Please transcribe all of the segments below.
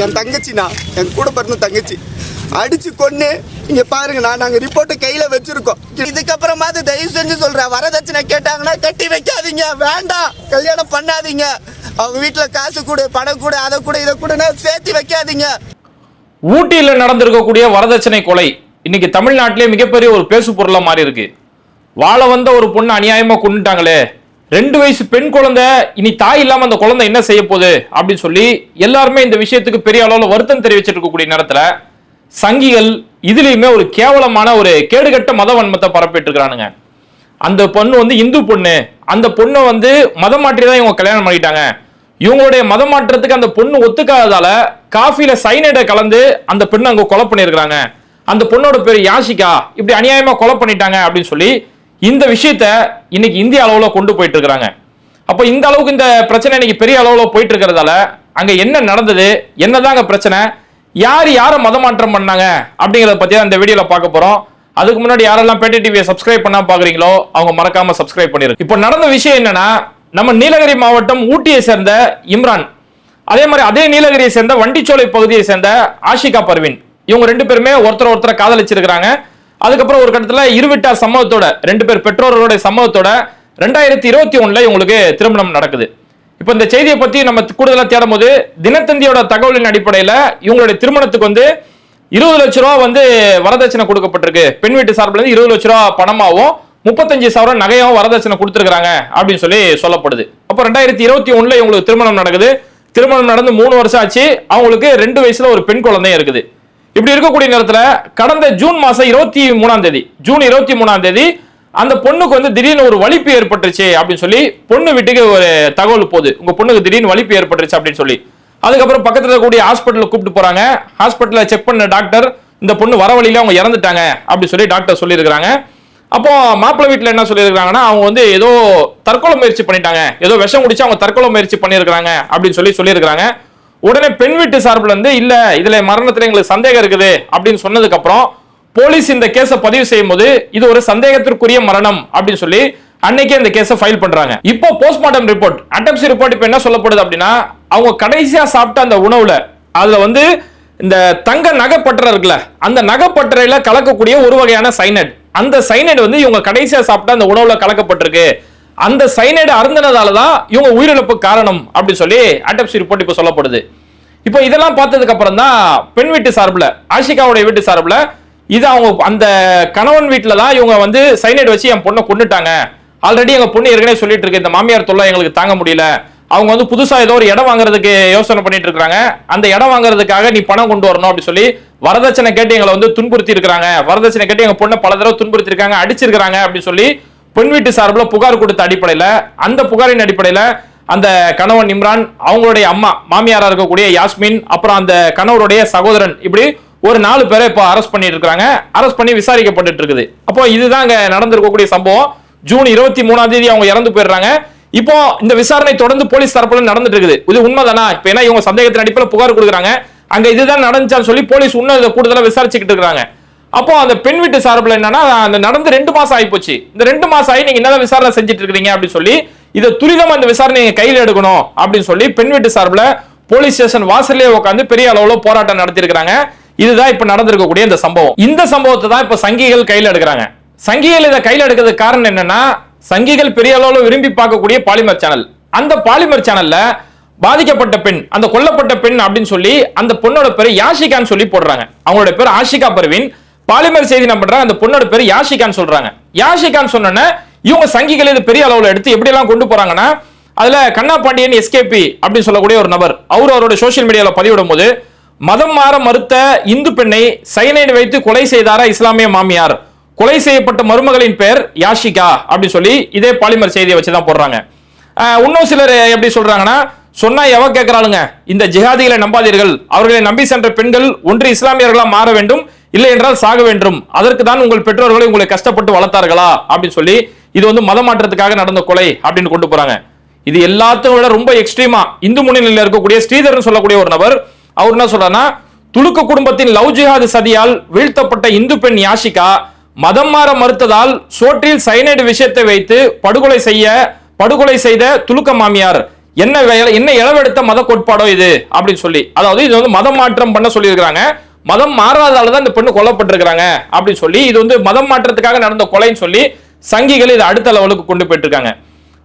என் தங்கச்சிண்ணா என் கூட பிறந்த தங்கச்சி. அடிச்சு கொன்னு இங்க பாருங்கண்ணா நாங்க ரிப்போர்ட்டை கையில வச்சிருக்கோம். இதுக்கப்புறமாவது தயவு செஞ்சு சொல்றேன் வரதட்சணை கேட்டாங்கன்னா கட்டி வைக்காதீங்க வேண்டாம் கல்யாணம் பண்ணாதீங்க. அவங்க வீட்டுல காசு கூட பணம் கூட அதை கூட இதை கூட சேர்த்து வைக்காதீங்க. ஊட்டியில் நடந்திருக்கக்கூடிய வரதட்சணை கொலை இன்னைக்கு தமிழ்நாட்டிலே மிகப்பெரிய ஒரு பேசு பொருளா மாறி இருக்கு வாழ வந்த ஒரு பொண்ணு அநியாயமா கொண்டுட்டாங்களே ரெண்டு வயசு பெண் குழந்தை இனி தாய் இல்லாம அந்த குழந்தை என்ன செய்ய போகுது? அப்படின்னு சொல்லி எல்லாருமே இந்த விஷயத்துக்கு பெரிய அளவுல வருத்தம் தெரிவிச்சிட்டு இருக்கக்கூடிய நேரத்துல சங்கிகள் இதுலயுமே ஒரு கேவலமான ஒரு கேடுகட்ட மத வன்மத்தை பரப்பிட்டு இருக்கிறானுங்க. அந்த பொண்ணு வந்து இந்து பொண்ணு. அந்த பொண்ணை வந்து மதம் மாற்றி தான் இவங்க கல்யாணம் பண்ணிட்டாங்க இவங்களுடைய மதம் மாற்றத்துக்கு அந்த பொண்ணு ஒத்துக்காததால காஃபில சைனைடை கலந்து அந்த பெண்ணை அங்க கொலை பண்ணியிருக்கிறாங்க. அந்த பொண்ணோட பேர் யாஷிகா. இப்படி அநியாயமா கொலை பண்ணிட்டாங்க அப்படின்னு சொல்லி இந்த விஷயத்த இன்னைக்கு இந்திய அளவுல கொண்டு போயிட்டு இருக்கிறாங்க அப்போ இந்த அளவுக்கு இந்த பிரச்சனை இன்னைக்கு பெரிய அளவுல போயிட்டு இருக்கிறதால அங்க என்ன நடந்தது? என்னதாங்க பிரச்சனை? யார் யாரை மதமாற்றம் பண்ணாங்க? அப்படிங்கறத பத்தி தான் இந்த வீடியோல பார்க்க போறோம். அதுக்கு முன்னாடி யாரெல்லாம் பேட்டை டிவியை சப்ஸ்கிரைப் பண்ணா பாக்குறீங்களோ அவங்க மறக்காம சப்ஸ்கிரைப் பண்ணிருக்கு இப்போ நடந்த விஷயம் என்னன்னா நம்ம நீலகிரி மாவட்டம் ஊட்டியை சேர்ந்த இம்ரான். அதே மாதிரி அதே நீலகிரியை சேர்ந்த வண்டிச்சோலை பகுதியை சேர்ந்த ஆஷிகா பர்வீன். இவங்க ரெண்டு பேருமே ஒருத்தர் ஒருத்தரை காதலிச்சிருக்கிறாங்க. அதுக்கப்புறம் ஒரு கட்டத்தில் இருவிட்டார் சம்பவத்தோட ரெண்டு பேர் பெற்றோர்களோட சம்பவத்தோட ரெண்டாயிரத்தி இருபத்தி ஒன்றில் இவங்களுக்கு திருமணம் நடக்குது. இப்போ இந்த செய்தியை பற்றி நம்ம கூடுதலாக தேடும் போது தினத்தந்தியோட தகவலின் அடிப்படையில் இவங்களுடைய திருமணத்துக்கு வந்து இருபது லட்ச ரூபா வந்து வரதட்சணை கொடுக்கப்பட்டிருக்கு. பெண் வீட்டு சார்பில் இருந்து இருபது லட்ச ரூபா பணமாகவும் முப்பத்தஞ்சு சவரம் நகையாகவும் வரதட்சணை கொடுத்துருக்காங்க அப்படின்னு சொல்லி சொல்லப்படுது. அப்போ ரெண்டாயிரத்தி இருபத்தி ஒன்றில் இவங்களுக்கு திருமணம் நடக்குது. திருமணம் நடந்து மூணு வருஷம் ஆச்சு. அவங்களுக்கு ரெண்டு வயசுல ஒரு பெண் குழந்தையும் இருக்குது. இப்படி இருக்கக்கூடிய நேரத்தில் கடந்த ஜூன் மாசம் இருபத்தி மூணாம் தேதி ஜூன் இருபத்தி மூணாம் தேதி அந்த பொண்ணுக்கு வந்து திடீர்னு ஒரு வலிப்பு ஏற்பட்டுருச்சு அப்படின்னு சொல்லி பொண்ணு வீட்டுக்கு ஒரு தகவல் போகுது. உங்க பொண்ணுக்கு திடீர்னு வலிப்பு ஏற்பட்டுருச்சு அப்படின்னு சொல்லி. அதுக்கப்புறம் பக்கத்தில் இருக்கக்கூடிய ஹாஸ்பிட்டலில் கூப்பிட்டு போறாங்க. ஹாஸ்பிட்டலில் செக் பண்ண டாக்டர் இந்த பொண்ணு வர வழியில அவங்க இறந்துட்டாங்க அப்படின்னு சொல்லி டாக்டர் சொல்லியிருக்கிறாங்க. அப்போ மாப்பிள்ளை வீட்டில் என்ன சொல்லியிருக்காங்கன்னா அவங்க வந்து ஏதோ தற்கொலை முயற்சி பண்ணிட்டாங்க. ஏதோ விஷம் குடிச்சு அவங்க தற்கொலை முயற்சி பண்ணியிருக்காங்க அப்படின்னு சொல்லி சொல்லியிருக்காங்க உடனே பெண் வீட்டு சார்பில் வந்து இல்ல இதுல மரணத்துல எங்களுக்கு சந்தேகம் இருக்குது அப்படின்னு சொன்னதுக்கு அப்புறம் போலீஸ் இந்த கேஸை பதிவு செய்யும் போது இது ஒரு சந்தேகத்திற்குரிய மரணம் அப்படின்னு சொல்லி அன்னைக்கே இந்த கேஸை ஃபைல் பண்றாங்க. இப்போ போஸ்ட்மார்ட்டம் ரிப்போர்ட் அட்டப்சி ரிப்போர்ட் இப்போ என்ன சொல்லப்படுது அப்படின்னா அவங்க கடைசியா சாப்பிட்ட அந்த உணவுல அதுல வந்து இந்த தங்க நகைப்பற்ற இருக்குல்ல அந்த நகைப்பற்றையில கலக்கக்கூடிய ஒரு வகையான சைனட் அந்த சைனட் வந்து இவங்க கடைசியா சாப்பிட்ட அந்த உணவுல கலக்கப்பட்டிருக்கு. அந்த சைனைடு அருந்தினதால தான் இவங்க உயிரிழப்பு காரணம் அப்படின்னு சொல்லி அட்டப்சி ரிப்போர்ட் இப்போ சொல்லப்படுது. இப்போ இதெல்லாம் பார்த்ததுக்கு அப்புறம் தான் பெண் வீட்டு சார்பில் ஆஷிகாவுடைய வீட்டு சார்பில் இது அவங்க அந்த கணவன் வீட்டில் தான் இவங்க வந்து சைனைடு வச்சு என் பொண்ணை கொண்டுட்டாங்க ஆல்ரெடி எங்கள் பொண்ணு ஏற்கனவே சொல்லிட்டு இருக்கு இந்த மாமியார் தொல்லை எங்களுக்கு தாங்க முடியல. அவங்க வந்து புதுசாக ஏதோ ஒரு இடம் வாங்குறதுக்கு யோசனை பண்ணிட்டு இருக்காங்க அந்த இடம் வாங்குறதுக்காக நீ பணம் கொண்டு வரணும் அப்படின்னு சொல்லி வரதட்சணை கேட்டு எங்களை வந்து துன்புறுத்தி இருக்கிறாங்க. வரதட்சணை கேட்டு எங்கள் பொண்ணை பல தடவை துன்புறுத்தி இருக்காங்க அடிச்சிருக்கிறாங்க அப்படின்னு சொல்லி பெண் வீட்டு சார்பில் புகார் கொடுத்த அடிப்படையில் அந்த புகாரின் அடிப்படையில் அந்த கணவன் இம்ரான் அவங்களுடைய அம்மா மாமியாரா இருக்கக்கூடிய யாஸ்மின் அப்புறம் அந்த கணவருடைய சகோதரன் இப்படி ஒரு நாலு பேரை இப்போ அரெஸ்ட் பண்ணிட்டு இருக்காங்க. அரெஸ்ட் பண்ணி விசாரிக்கப்பட்டு இருக்குது. அப்போ இதுதான் அங்க நடந்திருக்கக்கூடிய சம்பவம். ஜூன் இருபத்தி மூணாம் தேதி அவங்க இறந்து போயிடுறாங்க. இப்போ இந்த விசாரணை தொடர்ந்து போலீஸ் தரப்புல நடந்துட்டு இருக்குது. இது உண்மைதானா? இப்போ ஏன்னா இவங்க சந்தேகத்தின் அடிப்படையில் புகார் கொடுக்குறாங்க. அங்க இதுதான் நடந்துச்சான்னு சொல்லி போலீஸ் இன்னும் இதை கூடுதலா விசாரிச்சுக்கிட்டு இருக்காங்க அப்போ அந்த பெண் வீட்டு சார்பில் என்னன்னா அந்த நடந்து ரெண்டு மாசம் ஆயிப்போச்சு இந்த ரெண்டு மாசம் ஆகி நீங்க என்னதான் விசாரணை செஞ்சுட்டு இருக்கீங்க அப்படின்னு சொல்லி இதை துரிதமா அந்த விசாரணை கையில் எடுக்கணும் அப்படின்னு சொல்லி பெண் வீட்டு சார்பில் போலீஸ் ஸ்டேஷன் வாசல்லே உட்காந்து பெரிய அளவுல போராட்டம் நடத்திருக்கிறாங்க இதுதான் இப்ப நடந்திருக்கக்கூடிய இந்த சம்பவம். இந்த சம்பவத்தை தான் இப்ப சங்கிகள் கையில் எடுக்கிறாங்க. சங்கிகள் இதை கையில் எடுக்கிறதுக்கு காரணம் என்னன்னா சங்கிகள் பெரிய அளவுல விரும்பி பார்க்கக்கூடிய பாலிமர் சேனல். அந்த பாலிமர் சேனல்ல பாதிக்கப்பட்ட பெண் அந்த கொல்லப்பட்ட பெண் அப்படின்னு சொல்லி அந்த பொண்ணோட பேர் யாஷிகான்னு சொல்லி போடுறாங்க. அவங்களோட பேர் ஆஷிகா பர்வீன். பாலிமர் செய்தி என்ன பண்றாங்க அந்த பொண்ணோட பேர் யாஷிகான் சொல்றாங்க. யாஷிகான் சொன்னோன்னே இவங்க சங்கிகள் இது பெரிய அளவுல எடுத்து எப்படி எல்லாம் கொண்டு போறாங்கன்னா அதுல கண்ணா பாண்டியன் எஸ்கேபி அப்படின்னு சொல்லக்கூடிய ஒரு நபர் அவர் அவரோட சோஷியல் மீடியால பதிவிடும் போது மதம் மாற மறுத்த இந்து பெண்ணை சைனைடு வைத்து கொலை செய்தாரா இஸ்லாமிய மாமியார்? கொலை செய்யப்பட்ட மருமகளின் பெயர் யாஷிகா அப்படின்னு சொல்லி இதே பாலிமர் செய்தியை வச்சு தான் போடுறாங்க. இன்னும் சிலர் எப்படி சொல்றாங்கன்னா சொன்னா எவ கேட்கிறாளுங்க இந்த ஜிஹாதிகளை நம்பாதீர்கள். அவர்களை நம்பி சென்ற பெண்கள் ஒன்று இஸ்லாமியர்களா மாற வேண்டும். இல்லை என்றால் சாக வேண்டும். அதற்கு தான் உங்கள் பெற்றோர்களை உங்களை கஷ்டப்பட்டு வளர்த்தார்களா? அப்படின்னு சொல்லி இது வந்து மத மாற்றத்துக்காக நடந்த கொலை அப்படின்னு கொண்டு போறாங்க. இது எல்லாத்தையும் விட ரொம்ப எக்ஸ்ட்ரீமா இந்து முன்னணியில் இருக்கக்கூடிய ஸ்ரீதர்னு சொல்லக்கூடிய ஒரு நபர் அவர் என்ன சொல்றாருன்னா துலுக்க குடும்பத்தின் லவ் ஜிஹாது சதியால் வீழ்த்தப்பட்ட இந்து பெண் யாஷிகா மதம் மாற மறுத்ததால் சோற்றில் சைனைடு விஷயத்தை வைத்து படுகொலை செய்ய படுகொலை செய்த துலுக்க மாமியார். என்ன வேலை- என்ன இளவெடுத்த மத கோட்பாடோ இது? அப்படின்னு சொல்லி. அதாவது இது வந்து மதம் மாற்றம் பண்ண சொல்லியிருக்கிறாங்க. மதம் மாறாதால தான் இந்த பெண்ணு கொல்லப்பட்டிருக்கிறாங்க அப்படின்னு சொல்லி இது வந்து மதம் மாற்றத்துக்காக நடந்த கொலைன்னு சொல்லி சங்கிகள் இதை அடுத்த லெவலுக்கு கொண்டு போயிட்டு இருக்காங்க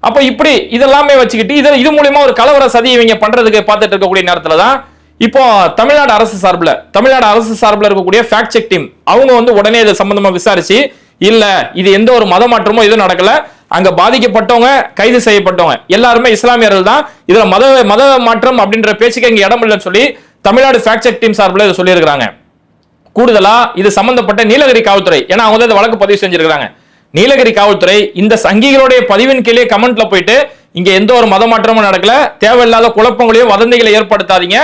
அப்ப இப்படி இதெல்லாமே வச்சுக்கிட்டு இது இது மூலியமா ஒரு கலவர சதி இவங்க பண்றதுக்கு பார்த்துட்டு இருக்கக்கூடிய நேரத்துல தான் இப்போ தமிழ்நாடு அரசு சார்பில் தமிழ்நாடு அரசு சார்பில் இருக்கக்கூடிய ஃபேக்ட் செக் டீம் அவங்க வந்து உடனே இது சம்பந்தமா விசாரிச்சு இல்ல இது எந்த ஒரு மத மாற்றமோ எதுவும் நடக்கல அங்க பாதிக்கப்பட்டவங்க கைது செய்யப்பட்டவங்க எல்லாருமே இஸ்லாமியர்கள் தான் இதுல மத மத மாற்றம் அப்படின்ற பேச்சுக்கு இங்க இடம் இல்லைன்னு சொல்லி தமிழ்நாடு ஃபேக்ட் செக் டீம் சார்பில் இதை சொல்லியிருக்கிறாங்க. கூடுதலா இது சம்பந்தப்பட்ட நீலகிரி காவல்துறை ஏன்னா அவங்க வந்து இந்த வழக்கு பதிவு செஞ்சிருக்கிறாங்க. நீலகிரி காவல்துறை இந்த சங்கிகளுடைய பதிவின் கீழே கமெண்ட்ல போயிட்டு இங்க எந்த ஒரு மத மாற்றமும் நடக்கல தேவையில்லாத குழப்பங்களையும் வதந்திகளை ஏற்படுத்தாதீங்க.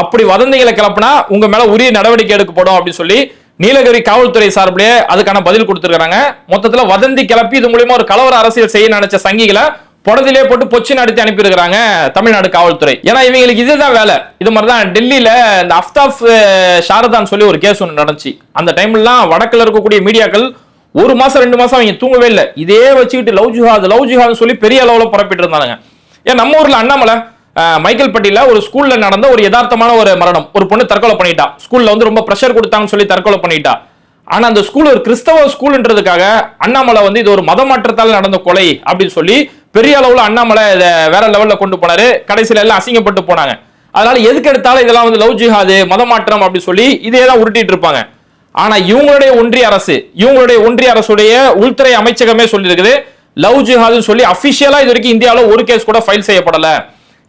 அப்படி வதந்திகளை கிளப்பினா உங்க மேல உரிய நடவடிக்கை எடுக்கப்படும் அப்படின்னு சொல்லி நீலகிரி காவல்துறை சார்பிலே அதுக்கான பதில் கொடுத்துருக்காங்க மொத்தத்துல வதந்தி கிளப்பி இது மூலியமா ஒரு கலவர அரசியல் செய்ய நினைச்ச சங்கிகளை புடதிலே போட்டு பொச்சு நடத்தி அனுப்பியிருக்கிறாங்க தமிழ்நாடு காவல்துறை. ஏன்னா இவங்களுக்கு இதுதான் வேலை. இது மாதிரி தான் டெல்லியில இந்த அஃப்தாப் அஹ், சொல்லி ஒரு கேஸ் ஒன்று நடந்துச்சு. அந்த டைம்லாம் வடக்குல இருக்கக்கூடிய மீடியாக்கள் ஒரு மாசம் ரெண்டு மாசம் அவங்க தூங்கவே இல்லை. இதே வச்சுக்கிட்டு லவ் ஜிஹாத் லவ் ஜிஹாத் சொல்லி பெரிய அளவில் புறப்பிட்டு இருந்தாங்க ஏன் நம்ம ஊர்ல அண்ணாமலை மைக்கேல் பட்டியில ஒரு ஸ்கூல்ல நடந்த ஒரு யதார்த்தமான ஒரு மரணம். ஒரு பொண்ணு தற்கொலை பண்ணிட்டா. ஸ்கூல்ல வந்து ரொம்ப ப்ரெஷர் கொடுத்தாங்கன்னு சொல்லி தற்கொலை பண்ணிட்டா. ஆனா அந்த ஸ்கூல் ஒரு கிறிஸ்தவ ஸ்கூல்ன்றதுக்காக அண்ணாமலை வந்து இது ஒரு மத மாற்றத்தால் நடந்த கொலை அப்படின்னு சொல்லி பெரிய அளவில் அண்ணாமலை இதை வேற லெவலில் கொண்டு போனாரு. கடைசியில எல்லாம் அசிங்கப்பட்டு போனாங்க. அதனால எதுக்கு எடுத்தாலும் இதெல்லாம் வந்து லவ் ஜிஹாது மத மாற்றம் அப்படி சொல்லி இதே தான் உருட்டிட்டு இருப்பாங்க. ஆனா இவங்களுடைய ஒன்றிய அரசு இவங்களுடைய ஒன்றிய அரசுடைய உள்துறை அமைச்சகமே சொல்லியிருக்குது. லவ் ஜிஹாதுன்னு சொல்லி அபிஷியலா இது வரைக்கும் இந்தியாவில் ஒரு கேஸ் கூட ஃபைல் செய்யப்படல.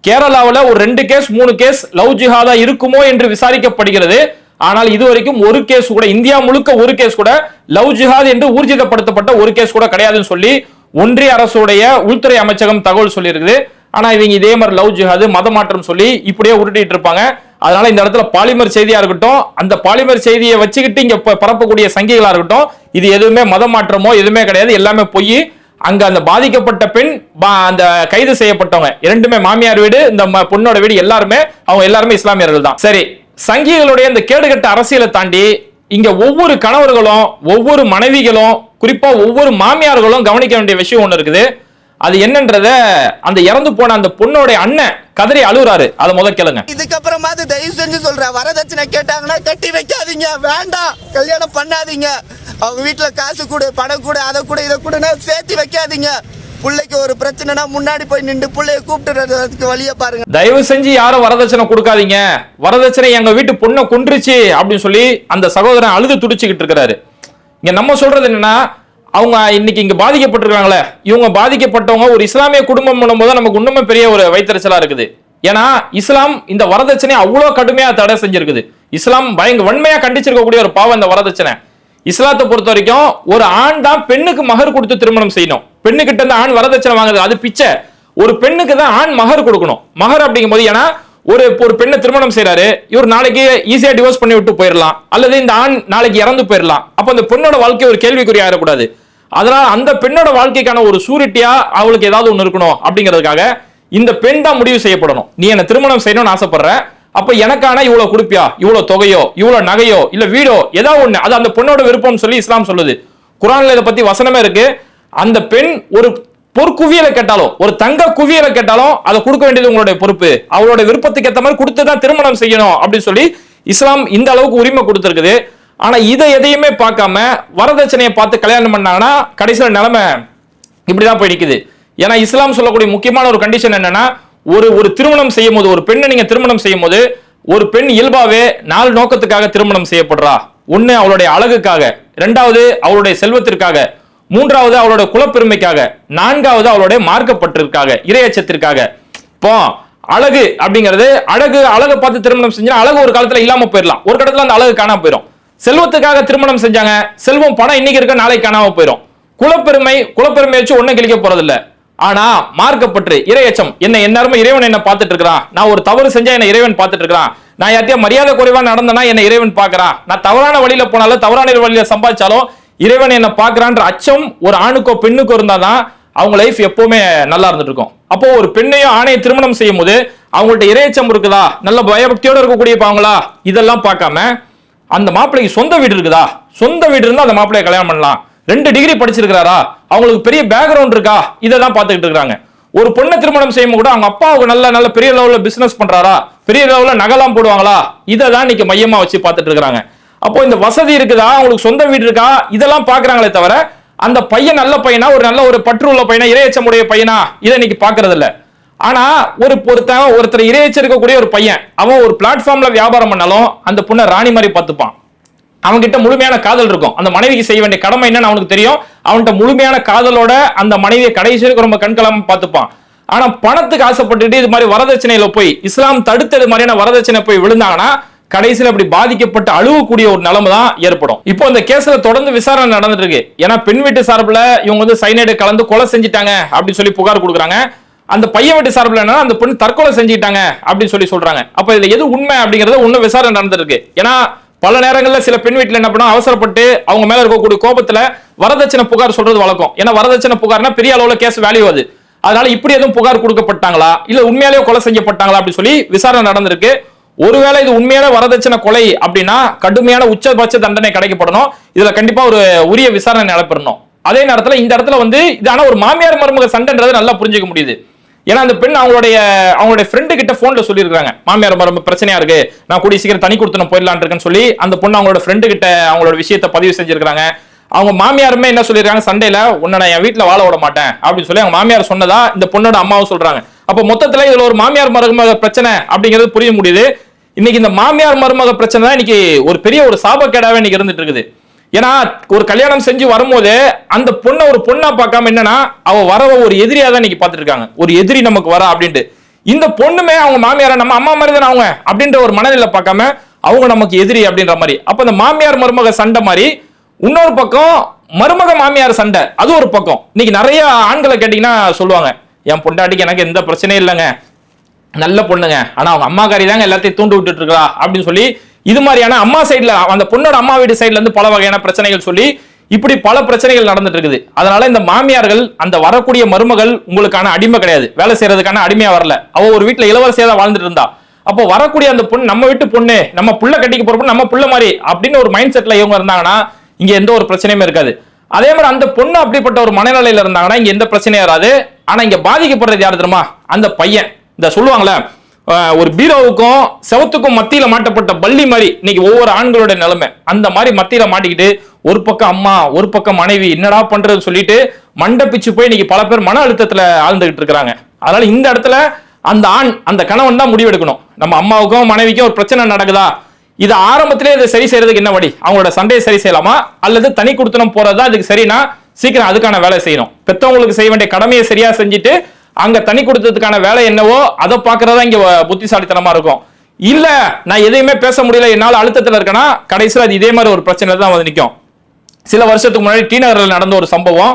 கேரளாவில் ஒரு ரெண்டு கேஸ் மூணு கேஸ் லவ் ஜிஹாதா இருக்குமோ என்று விசாரிக்கப்படுகிறது. ஆனால் இதுவரைக்கும் ஒரு கேஸ் கூட இந்தியா முழுக்க ஒரு கேஸ் கூட லவ் ஜிஹாத் என்று ஊர்ஜிதப்படுத்தப்பட்ட ஒரு கேஸ் கூட கிடையாதுன்னு சொல்லி ஒன்றிய அரசுடைய உள்துறை அமைச்சகம் தகவல் சொல்லியிருக்குது. ஆனா இவங்க இதே மாதிரி லவ் ஜிஹாது மத மாற்றம் சொல்லி இப்படியே உருட்டிட்டு இருப்பாங்க. அதனால இந்த இடத்துல பாலிமர் செய்தியா இருக்கட்டும் அந்த பாலிமர் செய்தியை வச்சுக்கிட்டு இங்க பரப்பக்கூடிய சங்கிகளா இருக்கட்டும் இது எதுவுமே மத மாற்றமோ எதுவுமே கிடையாது எல்லாமே பொய். அங்க அந்த பாதிக்கப்பட்ட பெண் பா- அந்த கைது செய்யப்பட்டவங்க இரண்டுமே மாமியார் வீடு இந்த ம- பொண்ணோட வீடு எல்லாருமே அவங்க எல்லாருமே இஸ்லாமியர்கள் தான். சரி சங்கிகளுடைய இந்த கேடுகட்ட அரசியலை தாண்டி இங்க ஒவ்வொரு கணவர்களும் ஒவ்வொரு மனைவிகளும் குறிப்பா ஒவ்வொரு மாமியார்களும் கவனிக்க வேண்டிய விஷயம் ஒன்று இருக்குது. அது என்னன்றத அந்த இறந்து போன அந்த பொண்ணோட அண்ணன் கதறி அழுகுறாரு. அதை முதல் கேளுங்க. இதுக்கப்புறமாவது தயவு செஞ்சு சொல்றேன் வரதட்சணை கேட்டாங்கன்னா கட்டி வைக்காதீங்க. வேண்டாம். கல்யாணம் பண்ணாதீங்க. அவங்க வீட்டுல காசு கொடு பணம் கொடு அதை கூட இதை கூட சேர்த்து வைக்காதீங்க. பிள்ளைக்கு ஒரு பிரச்சனைனா முன்னாடி போய் நின்று பிள்ளைய கூப்பிட்டுறதுக்கு வழியை பாருங்க. தயவு செஞ்சு யாரும் வரதட்சணை கொடுக்காதீங்க. வரதட்சணை எங்க வீட்டு பொண்ணை கொன்றுச்சு அப்படின்னு சொல்லி அந்த சகோதரன் அழுது துடிச்சுக்கிட்டு இருக்கிறாரு. இங்க நம்ம சொல்றது என்னன்னா அவங்க இன்னைக்கு இங்க பாதிக்கப்பட்டிருக்காங்களே இவங்க பாதிக்கப்பட்டவங்க ஒரு இஸ்லாமிய குடும்பம் பண்ணும்போது நமக்கு இன்னுமே பெரிய ஒரு வைத்தறிச்சலா இருக்குது. ஏன்னா இஸ்லாம் இந்த வரதட்சணையை அவ்வளோ கடுமையா தடை செஞ்சிருக்குது. இஸ்லாம் பயங்க வன்மையா கண்டிச்சிருக்கக்கூடிய ஒரு பாவம் இந்த வரதட்சணை. இஸ்லாத்தை பொறுத்த வரைக்கும் ஒரு ஆண் தான் பெண்ணுக்கு மகர் கொடுத்து திருமணம் செய்யணும். பெண்ணுகிட்ட இருந்து ஆண் வரதட்சணை வாங்குறது. அது பிச்சை. ஒரு பெண்ணுக்கு தான் ஆண் மகர் கொடுக்கணும். மகர் அப்படிங்கும்போது ஏன்னா ஒரு ஒரு பெண்ணை திருமணம் செய்யறாரு இவர் நாளைக்கு ஈஸியா டிவோர்ஸ் பண்ணி விட்டு போயிடலாம் அல்லது இந்த ஆண் நாளைக்கு இறந்து போயிடலாம் அப்ப அந்த பெண்ணோட வாழ்க்கை ஒரு கேள்விக்குறி ஆயிடக்கூடாது. அதனால அந்த பெண்ணோட வாழ்க்கைக்கான ஒரு சூரிட்டியா அவளுக்கு ஏதாவது ஒண்ணு இருக்கணும் அப்படிங்கிறதுக்காக இந்த பெண் தான் முடிவு செய்யப்படணும். நீ என்ன திருமணம் செய்யணும்னு ஆசைப்படுற. அப்ப எனக்கான இவ்வளவு கொடுப்பியா? இவ்வளவு தொகையோ? இவ்வளவு நகையோ? இல்ல வீடோ? ஏதாவது ஒண்ணு. அது அந்த பெண்ணோட விருப்பம் சொல்லி இஸ்லாம் சொல்லுது. குரான்ல இதை பத்தி வசனமே இருக்கு. அந்த பெண் ஒரு பொற்குவியலை கேட்டாலும் ஒரு தங்க குவியலை கேட்டாலும் அதை கொடுக்க வேண்டியது உங்களுடைய பொறுப்பு. அவளோட விருப்பத்துக்கு ஏற்ற மாதிரி கொடுத்து தான் திருமணம் செய்யணும் அப்படின்னு சொல்லி இஸ்லாம் இந்த அளவுக்கு உரிமை கொடுத்துருக்குது. ஆனா இதை எதையுமே பார்க்காம வரதட்சணையை பார்த்து கல்யாணம் பண்ணாங்கன்னா கடைசியில் நிலைமை இப்படிதான் போய் நிற்குது ஏன்னா இஸ்லாம் சொல்லக்கூடிய முக்கியமான ஒரு கண்டிஷன் என்னன்னா ஒரு ஒரு திருமணம் செய்யும் போது ஒரு பெண்ணை நீங்க திருமணம் செய்யும் போது ஒரு பெண் இயல்பாவே நாலு நோக்கத்துக்காக திருமணம் செய்யப்படுறா. ஒன்னு அவளுடைய அழகுக்காக. ரெண்டாவது அவளுடைய செல்வத்திற்காக. மூன்றாவது அவளுடைய குலப்பெருமைக்காக நான்காவது அவளுடைய மார்க்கப்பட்டிற்காக இரையச்சத்திற்காக. இப்போ அழகு அப்படிங்கிறது அழகு அழகை பார்த்து திருமணம் செஞ்சா அழகு ஒரு காலத்துல இல்லாம போயிடலாம் ஒரு கடத்துல அந்த அழகு காணாம போயிடும் செல்வத்துக்காக திருமணம் செஞ்சாங்க செல்வம் பணம் இன்னைக்கு இருக்க நாளைக்கு காணாம போயிடும் குலப்பெருமை குலப்பெருமை வச்சு ஒண்ணும் கிழிக்க போறதில்ல. ஆனா மார்க்கப்பற்று இறையச்சம் என்ன எந்நேரமும் இறைவன் என்ன பார்த்துட்டு இருக்கிறான். நான் ஒரு தவறு செஞ்சா என்ன இறைவன் பார்த்துட்டு இருக்கிறான். நான் யார்ட்டையா மரியாதை குறைவா நடந்தனா என்ன இறைவன் பாக்குறான் நான் தவறான வழியில போனாலும் தவறான வழியில சம்பாதிச்சாலும் இறைவன் என்ன பார்க்குறான்ற அச்சம் ஒரு ஆணுக்கோ பெண்ணுக்கோ இருந்தால் தான் அவங்க லைஃப் எப்போவுமே நல்லா இருந்துட்டு இருக்கும் அப்போ ஒரு பெண்ணையும் ஆணையை திருமணம் செய்யும் போது அவங்கள்ட்ட இறையச்சம் இருக்குதா? நல்ல பயபக்தியோடு இருக்கக்கூடிய பாவங்களா இதெல்லாம் பார்க்காம அந்த மாப்பிள்ளைக்கு சொந்த வீடு இருக்குதா? சொந்த வீடு இருந்தால் அந்த மாப்பிளைய கல்யாணம் பண்ணலாம். ரெண்டு டிகிரி படிச்சிருக்கிறாரா? அவங்களுக்கு பெரிய பேக்ரவுண்ட் இருக்கா? இதை தான் பார்த்துக்கிட்டு இருக்காங்க. ஒரு பொண்ணை திருமணம் செய்யும் கூட அவங்க அப்பா அவங்க நல்ல நல்ல பெரிய லெவலில் பிசினஸ் பண்றாரா? பெரிய லெவலில் நகைலாம் போடுவாங்களா? இதை தான் இன்னைக்கு மையமா வச்சு பார்த்துட்டு இருக்கிறாங்க. அப்போ இந்த வசதி இருக்குதா? அவங்களுக்கு சொந்த வீடு இருக்கா? இதெல்லாம் பாக்குறாங்களே தவிர அந்த பையன் நல்ல பையனா ஒரு நல்ல ஒரு பற்று உள்ள பையனா இரையச்சமுடைய பையனா? இதை இன்னைக்கு பாக்குறது இல்ல ஆனா ஒரு ஒருத்தன் ஒருத்தர் இரையச்ச இருக்கக்கூடிய ஒரு பையன் அவன் ஒரு பிளாட்ஃபார்ம்ல வியாபாரம் பண்ணாலும் அந்த பொண்ணை ராணி மாதிரி பார்த்துப்பான். அவன்கிட்ட முழுமையான காதல் இருக்கும். அந்த மனைவிக்கு செய்ய வேண்டிய கடமை என்னன்னு அவனுக்கு தெரியும். அவன்கிட்ட முழுமையான காதலோட அந்த மனைவியை கடைசி வரைக்கும் ரொம்ப கண்கலாம பார்த்துப்பான். ஆனா பணத்துக்கு ஆசைப்பட்டுட்டு இது மாதிரி வரதட்சணையில போய் இஸ்லாம் தடுத்தது மாதிரியான வரதட்சணை போய் விழுந்தாங்கன்னா கடைசியில் அப்படி பாதிக்கப்பட்டு அழுவக்கூடிய ஒரு நிலைமை தான் ஏற்படும். இப்போ இந்த கேஸ்ல தொடர்ந்து விசாரணை நடந்துட்டு இருக்கு. ஏன்னா பெண் வீட்டு சார்பில் இவங்க வந்து சைனைடு கலந்து கொலை செஞ்சுட்டாங்க அப்படின்னு சொல்லி புகார் கொடுக்குறாங்க. அந்த பையன் வீட்டு சார்பில் என்னன்னா அந்த பெண் தற்கொலை செஞ்சுட்டாங்க அப்படின்னு சொல்லி சொல்றாங்க. அப்ப இதுல எது உண்மை அப்படிங்கறது ஒன்னும் விசாரணை நடந்திருக்கு ஏன்னா பல நேரங்களில் சில பெண் வீட்டில் என்ன பண்ணும் அவசரப்பட்டு அவங்க மேல இருக்கக்கூடிய கோபத்துல வரதட்சணை புகார் சொல்றது வழக்கம். ஏன்னா வரதட்சணை புகார்னா பெரிய அளவுல கேஸ் வேல்யூ அது. அதனால இப்படி எதுவும் புகார் கொடுக்கப்பட்டாங்களா? இல்ல உண்மையாலேயே கொலை செய்யப்பட்டாங்களா அப்படின்னு சொல்லி விசாரணை நடந்திருக்கு ஒருவேளை இது உண்மையான வரதட்சணை கொலை அப்படின்னா கடுமையான உச்சபட்ச தண்டனை கிடைக்கப்படணும். இதுல கண்டிப்பா ஒரு உரிய விசாரணை நடைபெறணும். அதே நேரத்துல இந்த இடத்துல வந்து இது ஆனா ஒரு மாமியார் மருமக சண்டைன்றது நல்லா புரிஞ்சுக்க முடியுது. ஏன்னா அந்த பெண் அவங்களுடைய அவங்களுடைய ஃப்ரெண்டு கிட்ட போன்ல சொல்லியிருக்காங்க மாமியார் மருமக பிரச்சனையா இருக்கு. நான் கூடிய சீக்கிரம் தனி கொடுத்து போயிடலான் இருக்கேன்னு சொல்லி அந்த பொண்ணு அவங்களோட ஃப்ரெண்டு கிட்ட அவங்களோட விஷயத்தை பதிவு செஞ்சிருக்காங்க அவங்க மாமியாருமே என்ன சொல்லிருக்காங்க சண்டையில உன்னை நான் என் வீட்டுல வாழ விட மாட்டேன். அப்படின்னு சொல்லி அவங்க மாமியார் சொன்னதா இந்த பொண்ணோட அம்மாவும் சொல்றாங்க. அப்ப மொத்தத்துல இதுல ஒரு மாமியார் மருமக பிரச்சனை அப்படிங்கிறது புரிய முடியுது. இன்னைக்கு இந்த மாமியார் மருமக பிரச்சனை தான் இன்னைக்கு ஒரு பெரிய ஒரு சாபக்கேடாவே இன்னைக்கு இருந்துட்டு இருக்குது. ஏன்னா ஒரு கல்யாணம் செஞ்சு வரும்போது அந்த பொண்ணை ஒரு பொண்ணா பார்க்காம என்னன்னா அவ வரவ ஒரு எதிரியா தான் இன்னைக்கு பார்த்துட்டு இருக்காங்க. ஒரு எதிரி நமக்கு வரா அப்படின்ட்டு. இந்த பொண்ணுமே அவங்க மாமியார நம்ம அம்மா மாதிரி தானே அவங்க? அப்படின்ற ஒரு மனநிலை பார்க்காம அவங்க நமக்கு எதிரி அப்படின்ற மாதிரி. அப்ப இந்த மாமியார் மருமக சண்டை மாதிரி இன்னொரு பக்கம் மருமக மாமியார் சண்டை. அது ஒரு பக்கம். இன்னைக்கு நிறைய ஆண்களை கேட்டீங்கன்னா சொல்லுவாங்க என் பொண்டாட்டிக்கு எனக்கு எந்த பிரச்சனையும் இல்லைங்க. நல்ல பொண்ணுங்க. ஆனா அவங்க அம்மாக்காரி தாங்க எல்லாத்தையும் தூண்டு விட்டுட்டு இருக்கா அப்படின்னு சொல்லி இது மாதிரியான அம்மா சைட்ல அந்த பொண்ணோட அம்மா வீடு சைட்ல இருந்து பல வகையான பிரச்சனைகள் சொல்லி இப்படி பல பிரச்சனைகள் நடந்துட்டு இருக்குது அதனால இந்த மாமியார்கள் அந்த வரக்கூடிய மருமகள் உங்களுக்கான அடிமை கிடையாது. வேலை செய்யறதுக்கான அடிமையா வரல. அவ ஒரு வீட்டுல இளவரசியா தான் வாழ்ந்துட்டு இருந்தா அப்போ வரக்கூடிய அந்த பொண்ணு நம்ம வீட்டு பொண்ணு நம்ம புள்ள கட்டிக்க போற பொண்ணு நம்ம புள்ள மாதிரி அப்படின்னு ஒரு மைண்ட் செட்ல இவங்க இருந்தாங்கன்னா இங்க எந்த ஒரு பிரச்சனையுமே இருக்காது. அதே மாதிரி அந்த பொண்ணு அப்படிப்பட்ட ஒரு மனநிலையில இருந்தாங்கன்னா இங்க எந்த பிரச்சனையும் வராது. ஆனா இங்க பாதிக்கப்படுறது யாரு தெரியுமா? அந்த பையன். இந்த சொல்லுவாங்களே ஒரு பீரோவுக்கும் செவத்துக்கும் மத்தியில மாட்டப்பட்ட பள்ளி மாதிரி இன்னைக்கு ஒவ்வொரு ஆண்களோட நிலைமை. அந்த மாதிரி மத்தியில மாட்டிக்கிட்டு ஒரு பக்கம் அம்மா ஒரு பக்கம் மனைவி என்னடா பண்றதுன்னு சொல்லிட்டு மண்டை பிச்சு போய் இன்னைக்கு பல பேர் மன அழுத்தத்துல ஆழ்ந்துகிட்டு இருக்கிறாங்க. அதனால இந்த இடத்துல அந்த ஆண் அந்த கணவன் தான் முடிவெடுக்கணும். நம்ம அம்மாவுக்கும் மனைவிக்கும் ஒரு பிரச்சனை நடக்குதா? இது ஆரம்பத்திலே இதை சரி செய்யறதுக்கு என்ன வழி? அவங்களோட சண்டையை சரி செய்யலாமா? அல்லது தனி கொடுத்தனம் போறதா அதுக்கு சரினா சீக்கிரம் அதுக்கான வேலை செய்யணும். பெத்தவங்களுக்கு செய்ய வேண்டிய கடமையை சரியா செஞ்சுட்டு அங்க தனி கொடுத்ததுக்கான வேலை என்னவோ அதை பாக்குறதா இங்க புத்திசாலித்தனமா இருக்கும். இல்ல நான் எதையுமே பேச முடியல என்னால அழுத்தத்துல இருக்கேன்னா கடைசியில் அது இதே மாதிரி ஒரு பிரச்சனை தான் வந்து நிற்கும் சில வருஷத்துக்கு முன்னாடி டி நகரில் நடந்த ஒரு சம்பவம்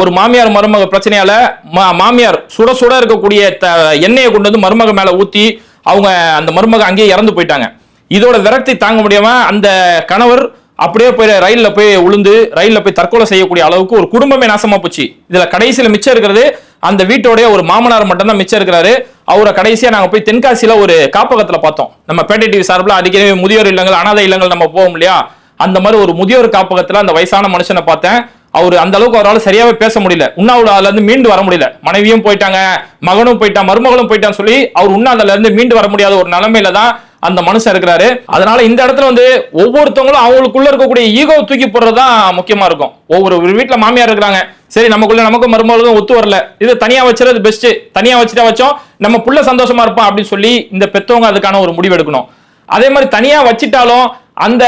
ஒரு மாமியார் மருமக பிரச்சனையால மா- மாமியார் சுட சுட இருக்கக்கூடிய த- எண்ணெயை கொண்டு வந்து மருமக மேல ஊத்தி அவங்க அந்த மருமக அங்கேயே இறந்து போயிட்டாங்க. இதோட விரக்தி தாங்க முடியாம அந்த கணவர் அப்படியே போய் ரயில்ல போய் உளுந்து ரயில்ல போய் தற்கொலை செய்யக்கூடிய அளவுக்கு ஒரு குடும்பமே நாசமா போச்சு. இதுல கடைசியில மிச்சம் இருக்கிறது அந்த வீட்டோடைய ஒரு மாமனார் மட்டும்தான் மிச்சம் இருக்கிறாரு. அவரை கடைசியா நாங்க போய் தென்காசியில ஒரு காப்பகத்துல பார்த்தோம். நம்ம பேட்டை டிவி சார்பில் அடிக்கடி முதியோர் இல்லங்கள் அனாதை இல்லங்கள் நம்ம போவோம் இல்லையா? அந்த மாதிரி ஒரு முதியோர் காப்பகத்துல அந்த வயசான மனுஷனை பார்த்தேன். அவர் அந்த அளவுக்கு அவரால் சரியாவே பேச முடியல. உண்ணாவில இருந்து மீண்டு வர முடியல. மனைவியும் போயிட்டாங்க மகனும் போயிட்டான் மருமகளும் போயிட்டான்னு சொல்லி அவர் உண்ணாவில இருந்து மீண்டு வர முடியாத ஒரு நிலைமையில தான் அந்த மனுஷன் இருக்கிறாரு. அதனால இந்த இடத்துல வந்து ஒவ்வொருத்தவங்களும் அவங்களுக்குள்ள இருக்கக்கூடிய ஈகோ தூக்கி போடுறதுதான் முக்கியமா இருக்கும். ஒவ்வொரு ஒரு வீட்டுல மாமியார் இருக்கிறாங்க. சரி நமக்குள்ள நமக்கும் மருமகளுக்கும் ஒத்து வரல. இது தனியா வச்சுறது பெஸ்ட் தனியா வச்சுட்டா வச்சோம். நம்ம புள்ள சந்தோஷமா இருப்பான் அப்படின்னு சொல்லி இந்த பெத்தவங்க அதுக்கான ஒரு முடிவு எடுக்கணும். அதே மாதிரி தனியா வச்சிட்டாலும் அந்த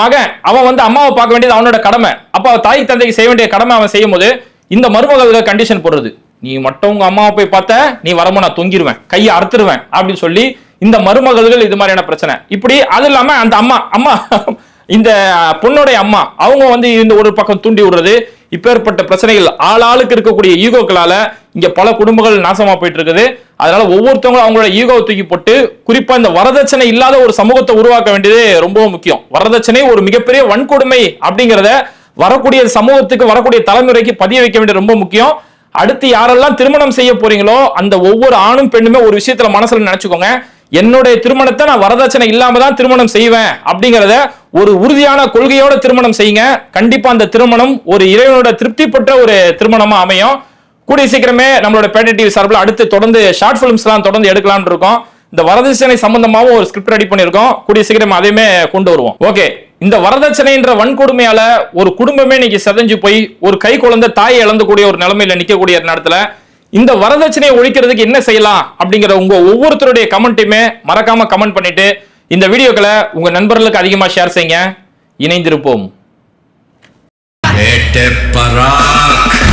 மகன் அவன் வந்து அம்மாவை பார்க்க வேண்டியது அவனோட கடமை. அப்ப தாய் தந்தைக்கு செய்ய வேண்டிய கடமை அவன் செய்யும் போது இந்த மருமகளுக்கு கண்டிஷன் போடுறது. நீ மட்டும் உங்க அம்மாவை போய் பார்த்த நீ வரமோ நான் தொங்கிருவேன். கையை அறுத்துருவேன் அப்படின்னு சொல்லி இந்த மருமகள்கள் இது மாதிரியான பிரச்சனை. இப்படி அது இல்லாம அந்த அம்மா அம்மா இந்த பொண்ணுடைய அம்மா அவங்க வந்து இந்த ஒரு பக்கம் தூண்டி விடுறது இப்பேற்பட்ட பிரச்சனைகள் ஆளாளுக்கு இருக்கக்கூடிய ஈகோக்களால இங்க பல குடும்பங்கள் நாசமா போயிட்டு இருக்குது அதனால ஒவ்வொருத்தவங்களும் அவங்களோட ஈகோவை தூக்கி போட்டு குறிப்பா இந்த வரதட்சணை இல்லாத ஒரு சமூகத்தை உருவாக்க வேண்டியது ரொம்ப முக்கியம். வரதட்சணை ஒரு மிகப்பெரிய வன்கொடுமை அப்படிங்கிறத வரக்கூடிய சமூகத்துக்கு வரக்கூடிய தலைமுறைக்கு பதிய வைக்க வேண்டியது ரொம்ப முக்கியம். அடுத்து யாரெல்லாம் திருமணம் செய்ய போறீங்களோ அந்த ஒவ்வொரு ஆணும் பெண்ணுமே ஒரு விஷயத்துல மனசுல நினைச்சுக்கோங்க. என்னுடைய திருமணத்தை நான் வரதட்சணை இல்லாம தான் திருமணம் செய்வேன் அப்படிங்கிறத ஒரு உறுதியான கொள்கையோட திருமணம் செய்யுங்க. கண்டிப்பா அந்த திருமணம் ஒரு இறைவனோட திருப்தி பெற்ற ஒரு திருமணமா அமையும். கூடிய சீக்கிரமே நம்மளோட பேட்டை டிவி சார்பில் அடுத்து தொடர்ந்து ஷார்ட் ஃபிலிம்ஸ்லாம் தொடர்ந்து எடுக்கலாம்னு இருக்கோம். இந்த வரதட்சணை சம்பந்தமாகவும் ஒரு ஸ்கிரிப்ட் ரெடி பண்ணியிருக்கோம். கூடிய சீக்கிரம் அதையுமே கொண்டு வருவோம். ஓகே இந்த வரதட்சணைன்ற வன்கொடுமையால ஒரு குடும்பமே இன்னைக்கு செதஞ்சு போய் ஒரு கை குழந்தை தாயை இழந்தக்கூடிய ஒரு நிலைமையில நிற்கக்கூடிய நேரத்தில் இந்த வரதட்சணையை ஒழிக்கிறதுக்கு என்ன செய்யலாம் அப்படிங்கிற உங்க ஒவ்வொருத்தருடைய கமெண்ட்டையுமே மறக்காம கமெண்ட் பண்ணிட்டு இந்த வீடியோக்களை உங்க நண்பர்களுக்கு அதிகமா ஷேர் செய்யுங்க. இணைந்திருப்போம். பராக்.